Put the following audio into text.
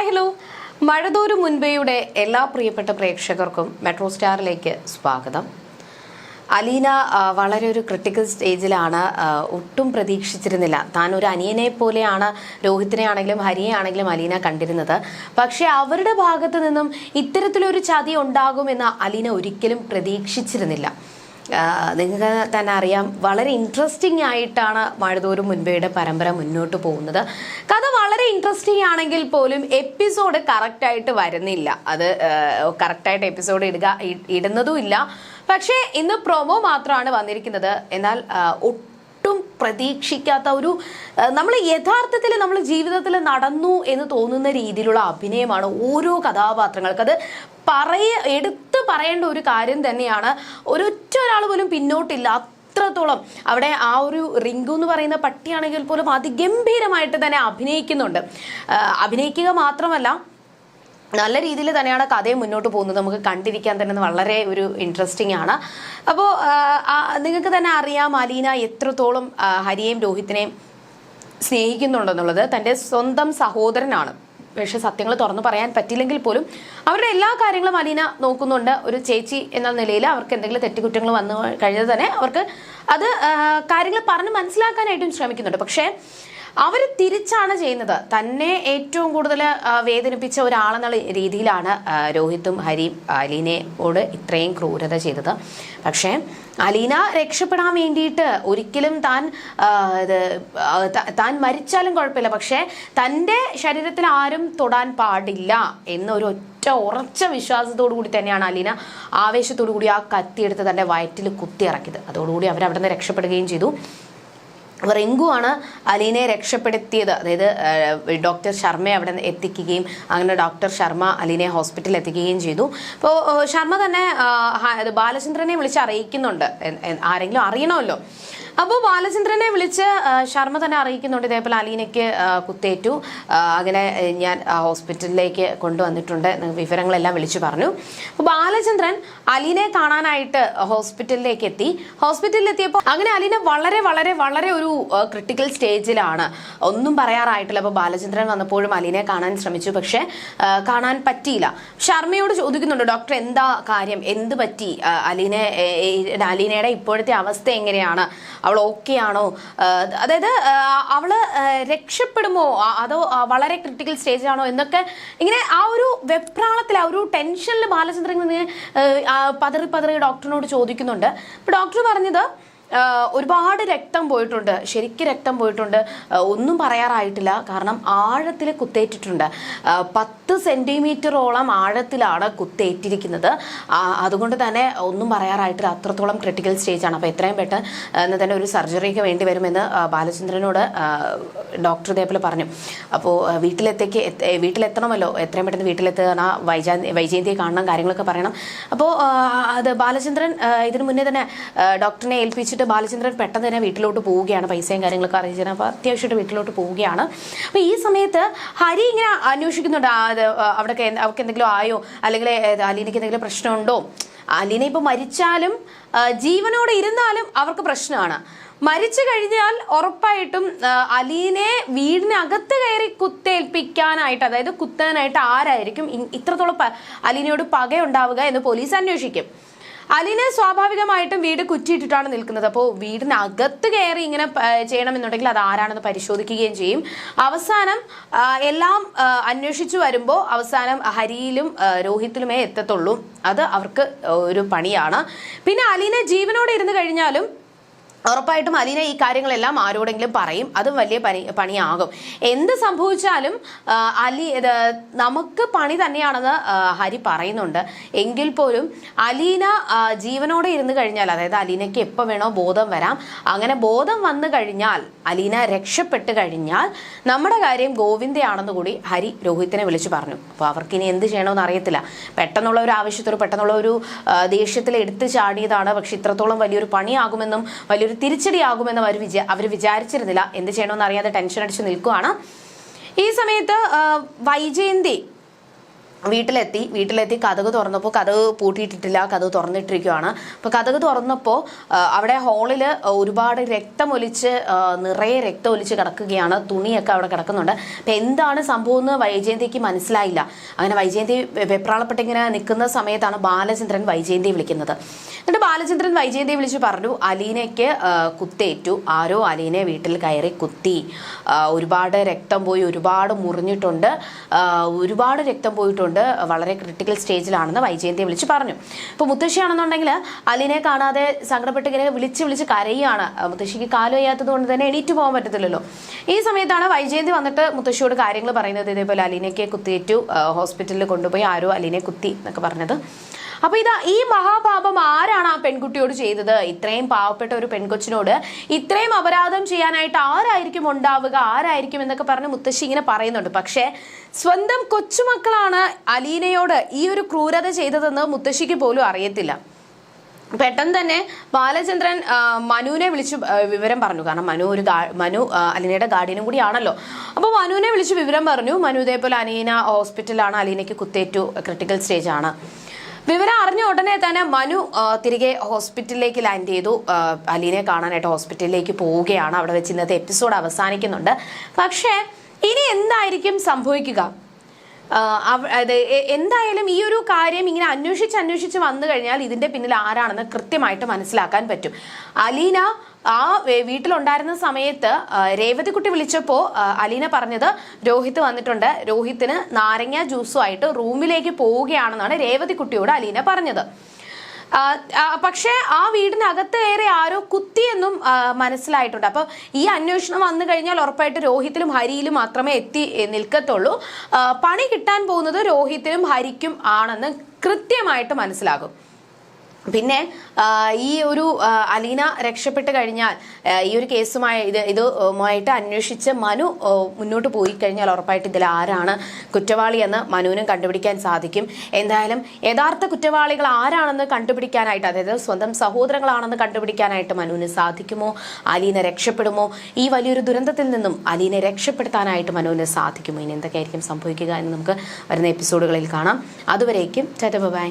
Hi hello മഴതോരു മുൻപേയുടെ എല്ലാ പ്രിയപ്പെട്ട പ്രേക്ഷകർക്കും മെട്രോ സ്റ്റാറിലേക്ക് സ്വാഗതം. അലീന വളരെ ഒരു ക്രിട്ടിക്കൽ സ്റ്റേജിലാണ് ഒട്ടും പ്രതീക്ഷിച്ചിരുന്നില്ല. താൻ ഒരു അനിയനെ പോലെയാണ് രോഹിത്തിനെ ആണെങ്കിലും ഹരിയെ ആണെങ്കിലും അലീന കണ്ടിരുന്നത്. പക്ഷേ അവരുടെ ഭാഗത്ത് നിന്നും ഇത്തരത്തിലൊരു ചതി ഉണ്ടാകുമെന്ന് അലീന ഒരിക്കലും പ്രതീക്ഷിച്ചിരുന്നില്ല. നിങ്ങൾക്ക് തന്നെ അറിയാം വളരെ ഇൻട്രസ്റ്റിംഗ് ആയിട്ടാണ് മഴതോറും മുൻപേയുടെ പരമ്പര മുന്നോട്ട് പോകുന്നത്. കഥ വളരെ ഇൻട്രസ്റ്റിംഗ് ആണെങ്കിൽ പോലും എപ്പിസോഡ് കറക്റ്റായിട്ട് വരുന്നില്ല. അത് കറക്റ്റായിട്ട് എപ്പിസോഡ് ഇടുക ഇടുന്നതും ഇടുന്നതുമില്ല പക്ഷേ ഇന്ന് പ്രൊമോ മാത്രമാണ് വന്നിരിക്കുന്നത്. എന്നാൽ ഒട്ടും പ്രതീക്ഷിക്കാത്ത ഒരു നമ്മൾ യഥാർത്ഥത്തിൽ നമ്മൾ ജീവിതത്തിൽ നടന്നു എന്ന് തോന്നുന്ന രീതിയിലുള്ള അഭിനയമാണ് ഓരോ കഥാപാത്രങ്ങൾക്ക്. അത് പറയ എടുത്തു പറയേണ്ട ഒരു കാര്യം തന്നെയാണ്. ഒരൊറ്റ ഒരാൾ പോലും പിന്നോട്ടില്ല. അത്രത്തോളം അവിടെ ആ ഒരു റിങ്കു എന്ന് പറയുന്ന പട്ടിയാണെങ്കിൽ പോലും അതിഗംഭീരമായിട്ട് തന്നെ അഭിനയിക്കുന്നുണ്ട്. അഭിനയിക്കുക മാത്രമല്ല നല്ല രീതിയിൽ തന്നെയാണ് കഥയെ മുന്നോട്ട് പോകുന്നത്. നമുക്ക് കണ്ടിരിക്കാൻ തന്നെ വളരെ ഒരു ഇൻട്രസ്റ്റിംഗ് ആണ്. അപ്പോൾ നിങ്ങൾക്ക് തന്നെ അറിയാം അലീന എത്രത്തോളം ഹരിയെയും രോഹിത്തിനെയും സ്നേഹിക്കുന്നുണ്ടെന്നുള്ളത്. തന്റെ സ്വന്തം സഹോദരനാണ്. പക്ഷെ സത്യങ്ങൾ തുറന്നു പറയാൻ പറ്റില്ലെങ്കിൽ പോലും അവരുടെ എല്ലാ കാര്യങ്ങളും അലീന നോക്കുന്നുണ്ട്. ഒരു ചേച്ചി എന്ന നിലയിൽ അവർക്ക് എന്തെങ്കിലും തെറ്റുകുറ്റങ്ങൾ വന്നു കഴിഞ്ഞാൽ തന്നെ അവർക്ക് അത് കാര്യങ്ങൾ പറഞ്ഞ് മനസ്സിലാക്കാനായിട്ടും ശ്രമിക്കുന്നുണ്ട്. പക്ഷേ അവർ തിരിച്ചാണ് ചെയ്യുന്നത്. തന്നെ ഏറ്റവും കൂടുതൽ വേദനിപ്പിച്ച ഒരാളെന്നുള്ള രീതിയിലാണ് രോഹിത്തും ഹരിയും അലീനയോട് ഇത്രയും ക്രൂരത ചെയ്തത്. പക്ഷേ അലീന രക്ഷപ്പെടാൻ വേണ്ടിയിട്ട് ഒരിക്കലും താൻ താൻ മരിച്ചാലും കുഴപ്പമില്ല. പക്ഷേ തന്റെ ശരീരത്തിൽ ആരും തൊടാൻ പാടില്ല എന്നൊരു ഒറ്റ ഉറച്ച വിശ്വാസത്തോടു കൂടി തന്നെയാണ് അലീന ആവേശത്തോടു കൂടി ആ കത്തിയെടുത്ത് തന്റെ വയറ്റിൽ കുത്തി ഇറക്കിയത്. അതോടുകൂടി അവരവിടെ നിന്ന് രക്ഷപ്പെടുകയും ചെയ്തു. റിങ്കു ആണ് അലീനയെ രക്ഷപ്പെടുത്തിയത്. അതായത് ഡോക്ടർ ശർമ്മയെ അവിടെ എത്തിക്കുകയും അങ്ങനെ ഡോക്ടർ ശർമ്മ അലീനെ ഹോസ്പിറ്റലിൽ എത്തിക്കുകയും ചെയ്തു. അപ്പോൾ ശർമ്മ തന്നെ ബാലചന്ദ്രനെ വിളിച്ച് അറിയിക്കുന്നുണ്ട്. ആരെങ്കിലും അറിയണമല്ലോ. അപ്പോൾ ബാലചന്ദ്രനെ വിളിച്ച് ശർമ്മ തന്നെ അറിയിക്കുന്നുണ്ട് ഇതേപോലെ അലീനയ്ക്ക് കുത്തേറ്റു. അങ്ങനെ ഞാൻ ഹോസ്പിറ്റലിലേക്ക് കൊണ്ടുവന്നിട്ടുണ്ട് വിവരങ്ങളെല്ലാം വിളിച്ചു പറഞ്ഞു. അപ്പോൾ ബാലചന്ദ്രൻ അലീനെ കാണാനായിട്ട് ഹോസ്പിറ്റലിലേക്ക് എത്തി. ഹോസ്പിറ്റലിൽ എത്തിയപ്പോൾ അങ്ങനെ അലീന വളരെ വളരെ വളരെ ഒരു ക്രിട്ടിക്കൽ സ്റ്റേജിലാണ് ഒന്നും പറയാറായിട്ടില്ല. അപ്പോൾ ബാലചന്ദ്രൻ വന്നപ്പോഴും അലീനെ കാണാൻ ശ്രമിച്ചു. പക്ഷേ കാണാൻ പറ്റിയില്ല. ശർമ്മയോട് ചോദിക്കുന്നുണ്ട് ഡോക്ടർ എന്താ കാര്യം? എന്ത് പറ്റി? അലീനെ അലീനയുടെ ഇപ്പോഴത്തെ അവസ്ഥ എങ്ങനെയാണ്? അവൾ ഓക്കെ ആണോ? അതായത് അവൾ രക്ഷപ്പെടുമോ? അതോ വളരെ ക്രിട്ടിക്കൽ സ്റ്റേജിലാണോ എന്നൊക്കെ ഇങ്ങനെ ആ ഒരു വെപ്രാളത്തിൽ ആ ഒരു ടെൻഷനിൽ ബാലചന്ദ്രൻ പതറി പതറി ഡോക്ടറിനോട് ചോദിക്കുന്നുണ്ട്. അപ്പോൾ ഡോക്ടർ പറഞ്ഞത് ഒരുപാട് രക്തം പോയിട്ടുണ്ട്. ശരിക്കും രക്തം പോയിട്ടുണ്ട്. ഒന്നും പറയാറായിട്ടില്ല. കാരണം ആഴത്തിൽ കുത്തേറ്റിട്ടുണ്ട്. പത്ത് സെന്റിമീറ്ററോളം ആഴത്തിലാണ് കുത്തേറ്റിരിക്കുന്നത്. അതുകൊണ്ട് തന്നെ ഒന്നും പറയാറായിട്ടില്ല. അത്രത്തോളം ക്രിട്ടിക്കൽ സ്റ്റേജ് ആണ്. അപ്പോൾ എത്രയും പെട്ടെന്ന് തന്നെ ഒരു സർജറിക്ക് വേണ്ടി വരുമെന്ന് ബാലചന്ദ്രനോട് ഡോക്ടർ ഇതേപോലെ പറഞ്ഞു. അപ്പോൾ വീട്ടിലെത്തേക്ക് വീട്ടിലെത്തണമല്ലോ. എത്രയും പെട്ടെന്ന് വീട്ടിലെത്തുക വൈജാന്തി വൈജയന്തിയെ കാണണം കാര്യങ്ങളൊക്കെ പറയണം. അപ്പോൾ അത് ബാലചന്ദ്രൻ ഇതിനു മുന്നേ തന്നെ ഡോക്ടറിനെ ഏൽപ്പിച്ചിട്ട് ബാലചന്ദ്രൻ പെട്ടെന്ന് തന്നെ വീട്ടിലോട്ട് പോവുകയാണ്. പൈസയും കാര്യങ്ങളൊക്കെ അറിയിച്ചത് അപ്പോൾ അത്യാവശ്യമായിട്ട് വീട്ടിലോട്ട് പോവുകയാണ്. അപ്പോൾ ഈ സമയത്ത് ഹരി ഇങ്ങനെ അന്വേഷിക്കുന്നുണ്ട്. അവിടെ അവർക്ക് എന്തെങ്കിലും ആയോ? അല്ലെങ്കിൽ അലീനയ്ക്ക് എന്തെങ്കിലും പ്രശ്നമുണ്ടോ? അലീന ഇപ്പോൾ മരിച്ചാലും ജീവനോടെ ഇരുന്നാലും അവർക്ക് പ്രശ്നമാണ്. മരിച്ചു കഴിഞ്ഞാൽ ഉറപ്പായിട്ടും അലീനെ വീടിനകത്ത് കയറി കുത്തേൽപ്പിക്കാനായിട്ട് അതായത് കുത്താനായിട്ട് ആരായിരിക്കും? ഇത്രത്തോളം അലീനയോട് പകയുണ്ടാവുക എന്ന് പോലീസ് അന്വേഷിക്കും. അലീന സ്വാഭാവികമായിട്ടും വീട് കുറ്റിയിട്ടിട്ടാണ് നിൽക്കുന്നത്. അപ്പോൾ വീടിനകത്ത് കയറി ഇങ്ങനെ ചെയ്യണമെന്നുണ്ടെങ്കിൽ അത് ആരാണെന്ന് പരിശോധിക്കുകയും ചെയ്യും. അവസാനം എല്ലാം അന്വേഷിച്ചു വരുമ്പോൾ അവസാനം ഹരിയിലും രോഹിത്തിലുമേ എത്തത്തുള്ളൂ. അത് അവർക്ക് ഒരു പണിയാണ്. പിന്നെ അലീന ജീവനോടെ ഇരുന്ന് കഴിഞ്ഞാലും ഉറപ്പായിട്ടും അലീന ഈ കാര്യങ്ങളെല്ലാം ആരോടെങ്കിലും പറയും. അതും വലിയ പണി പണിയാകും. എന്ത് സംഭവിച്ചാലും അലി നമുക്ക് പണി തന്നെയാണെന്ന് ഹരി പറയുന്നുണ്ട്. എങ്കിൽ പോലും അലീന ജീവനോടെ ഇരുന്ന് കഴിഞ്ഞാൽ അതായത് അലീനയ്ക്ക് എപ്പോൾ വേണോ ബോധം വരാം. അങ്ങനെ ബോധം വന്നു കഴിഞ്ഞാൽ അലീന രക്ഷപ്പെട്ട് കഴിഞ്ഞാൽ നമ്മുടെ കാര്യം ഗോവിന്ദയാണെന്ന് കൂടി ഹരി രോഹിത്തിനെ വിളിച്ചു പറഞ്ഞു. അപ്പോൾ അവർക്ക് ഇനി എന്ത് ചെയ്യണമെന്ന് അറിയത്തില്ല. പെട്ടെന്നുള്ള ഒരു ആവശ്യത്തിൽ പെട്ടെന്നുള്ള ഒരു ദേഷ്യത്തിൽ എടുത്തു ചാടിയതാണ്. പക്ഷെ ഇത്രത്തോളം വലിയൊരു പണിയാകുമെന്നും വലിയൊരു തിരിച്ചടിയാകുമെന്നും അവർ വിചാ അവർ വിചാരിച്ചിരുന്നില്ല. എന്ത് ചെയ്യണമെന്ന് അറിയാതെ ടെൻഷൻ അടിച്ച് നിൽക്കുകയാണ് ഈ സമയത്ത് വൈജയന്തി വീട്ടിലെത്തി വീട്ടിലെത്തി കഥക് തുറന്നപ്പോൾ കഥക് പൂട്ടിയിട്ടിട്ടില്ല കഥക് തുറന്നിട്ടിരിക്കുകയാണ് അപ്പോൾ കഥക് തുറന്നപ്പോൾ അവിടെ ഹോളിൽ ഒരുപാട് രക്തമൊലിച്ച് നിറയെ രക്തമൊലിച്ച് കിടക്കുകയാണ്. തുണിയൊക്കെ അവിടെ കിടക്കുന്നുണ്ട്. അപ്പോൾ എന്താണ് സംഭവം എന്ന് വൈജയന്തിക്ക് മനസ്സിലായില്ല. അങ്ങനെ വൈജയന്തി വെപ്രാളപ്പെട്ടിങ്ങനെ നിൽക്കുന്ന സമയത്താണ് ബാലചന്ദ്രൻ വൈജയന്തി വിളിക്കുന്നത്. എന്നിട്ട് ബാലചന്ദ്രൻ വൈജയന്തി വിളിച്ച് പറഞ്ഞു അലീനയ്ക്ക് കുത്തേറ്റു. ആരോ അലീനെ വീട്ടിൽ കയറി കുത്തി. ഒരുപാട് രക്തം പോയി ഒരുപാട് മുറിഞ്ഞിട്ടുണ്ട്. ഒരുപാട് രക്തം പോയിട്ടുണ്ട്. വളരെ ക്രിട്ടിക്കൽ സ്റ്റേജിലാണെന്ന് വൈജയന്തിയെ വിളിച്ച് പറഞ്ഞു. ഇപ്പോൾ മുത്തശ്ശിയാണെന്നുണ്ടെങ്കിൽ അലിനെ കാണാതെ സങ്കടപ്പെട്ട് ഇങ്ങനെ വിളിച്ച് വിളിച്ച് കരയുകയാണ്. മുത്തശ്ശിക്ക് കാലം വയ്യാത്തത് കൊണ്ട് തന്നെ എണീറ്റ് പോകാൻ പറ്റത്തില്ലല്ലോ. ഈ സമയത്താണ് വൈജയന്തി വന്നിട്ട് മുത്തശ്ശിയോട് കാര്യങ്ങൾ പറയുന്നത്. ഇതേപോലെ അലിനെയൊക്കെ കുത്തിയേറ്റു. ഹോസ്പിറ്റലിൽ കൊണ്ടുപോയി ആരോ അലിനെ കുത്തി എന്നൊക്കെ പറഞ്ഞത്. അപ്പൊ ഇതാ ഈ മഹാപാപം ആരാണ് ആ പെൺകുട്ടിയോട് ചെയ്തത്? ഇത്രയും പാവപ്പെട്ട ഒരു പെൺകൊച്ചിനോട് ഇത്രയും അപരാധം ചെയ്യാനായിട്ട് ആരായിരിക്കും ഉണ്ടാവുക? ആരായിരിക്കും എന്നൊക്കെ പറഞ്ഞ് മുത്തശ്ശി ഇങ്ങനെ പറയുന്നുണ്ട്. പക്ഷേ സ്വന്തം കൊച്ചുമക്കളാണ് അലീനയോട് ഈ ഒരു ക്രൂരത ചെയ്തതെന്ന് മുത്തശ്ശിക്ക് പോലും അറിയത്തില്ല. പെട്ടെന്ന് തന്നെ ബാലചന്ദ്രൻ മനുവിനെ വിളിച്ച് വിവരം പറഞ്ഞു. കാരണം മനു ഒരു മനു അലീനയുടെ ഗാർഡിയനും കൂടിയാണല്ലോ അപ്പോൾ മനുവിനെ വിളിച്ച് വിവരം പറഞ്ഞു. മനു ഇതേപോലെ അലീന ഹോസ്പിറ്റലാണ് അലീനയ്ക്ക് കുത്തേറ്റു. ക്രിട്ടിക്കൽ സ്റ്റേജ് ആണ്. വിവരം അറിഞ്ഞ ഉടനെ തന്നെ മനു തിരികെ ഹോസ്പിറ്റലിലേക്ക് ലാൻഡ് ചെയ്തു. അലീനെ കാണാനായിട്ട് ഹോസ്പിറ്റലിലേക്ക് പോവുകയാണ് അവിടെ വെച്ച് ഇന്നത്തെ എപ്പിസോഡ് അവസാനിക്കുന്നുണ്ട്. പക്ഷേ ഇനി എന്തായിരിക്കും സംഭവിക്കുക? അത് എന്തായാലും ഈ ഒരു കാര്യം ഇങ്ങനെ അന്വേഷിച്ച് അന്വേഷിച്ച് വന്നു കഴിഞ്ഞാൽ ഇതിന്റെ പിന്നിൽ ആരാണെന്ന് കൃത്യമായിട്ട് മനസ്സിലാക്കാൻ പറ്റും. അലീന ആ വീട്ടിലുണ്ടായിരുന്ന സമയത്ത് രേവതിക്കുട്ടി വിളിച്ചപ്പോൾ അലീന പറഞ്ഞത് രോഹിത് വന്നിട്ടുണ്ട്. രോഹിത്തിന് നാരങ്ങ ജ്യൂസുമായിട്ട് റൂമിലേക്ക് പോവുകയാണെന്നാണ് രേവതിക്കുട്ടിയോട് അലീന പറഞ്ഞത്. പക്ഷേ ആ വീടിനകത്ത് കയറി ആരോ കുത്തിയെന്നും മനസ്സിലായിട്ടുണ്ട്. അപ്പോൾ ഈ അന്വേഷണം വന്നു കഴിഞ്ഞാൽ ഉറപ്പായിട്ട് രോഹിത്തിലും ഹരിയിലും മാത്രമേ എത്തി നിൽക്കത്തുള്ളൂ. പണി കിട്ടാൻ പോകുന്നത് രോഹിത്തിനും ഹരിക്കും ആണെന്ന് കൃത്യമായിട്ട് മനസ്സിലാകും. പിന്നെ ഈ ഒരു അലീന രക്ഷപ്പെട്ട് കഴിഞ്ഞാൽ ഈ ഒരു കേസുമായി ഇത് ഇതുമായിട്ട് അന്വേഷിച്ച് മനു മുന്നോട്ട് പോയി കഴിഞ്ഞാൽ ഉറപ്പായിട്ട് ഇതിൽ ആരാണ് കുറ്റവാളിയെന്ന് മനുവിനും കണ്ടുപിടിക്കാൻ സാധിക്കും. എന്തായാലും യഥാർത്ഥ കുറ്റവാളികൾ ആരാണെന്ന് കണ്ടുപിടിക്കാനായിട്ട് അതായത് സ്വന്തം സഹോദരങ്ങളാണെന്ന് കണ്ടുപിടിക്കാനായിട്ട് മനുവിന് സാധിക്കുമോ? അലീന രക്ഷപ്പെടുമോ? ഈ വലിയൊരു ദുരന്തത്തിൽ നിന്നും അലീനെ രക്ഷപ്പെടുത്താനായിട്ട് മനുവിന് സാധിക്കുമോ? ഇനി എന്തൊക്കെയായിരിക്കും സംഭവിക്കുക എന്ന് നമുക്ക് വരുന്ന എപ്പിസോഡുകളിൽ കാണാം. അതുവരേക്കും ടാറ്റ ബൈ.